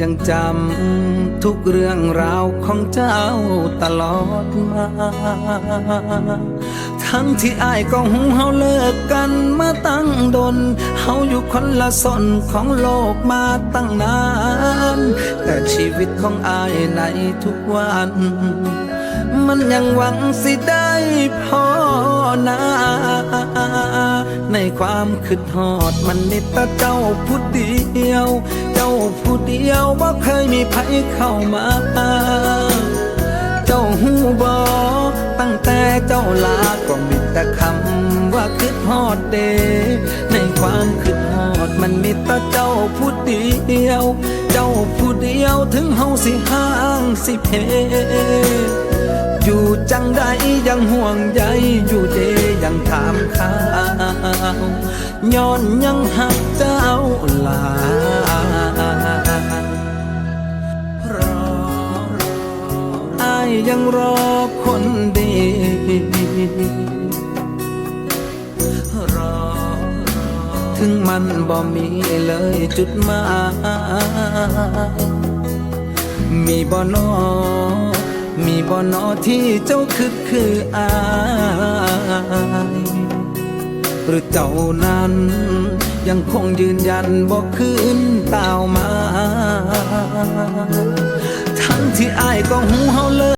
ยังจำทุกเรื่องราวของเจ้าตลอดมา ทั้งที่อายก็หูเฮาเลิกกันมาตั้งดน เฮาอยู่คนละสนของโลกมาตั้งนาน แต่ชีวิตของอายในทุกวัน มันยังหวังสิได้พอนา ในความคิดหอดมันนิดแต่เจ้าผู้เดียว เจ้าผู้เดียวบ่เคยมีไผเข้ามา เจ้าหูบอตั้งแต่เจ้าลาก็มีแต่คำว่าคิดฮอดเด ในความคิดฮอดมันมีแต่เจ้าผู้เดียว เจ้าผู้เดียวถึงเฮาสิห่างสิเพอยู่จังใดยังห่วงใยอยู่เดยังถามข่า ย้อนยังหักเจ้าหลารอรออายยังรอคนดีรอรอถึงมันบ่มีเลยจุดหมายมีบ่นอมีบ่นอที่เจ้าคิดคืออาย หรือเจ้านั้น ยังคงยืนยันบอกคืนเต่ามา ทั้งที่อายก็หูเฮาเลย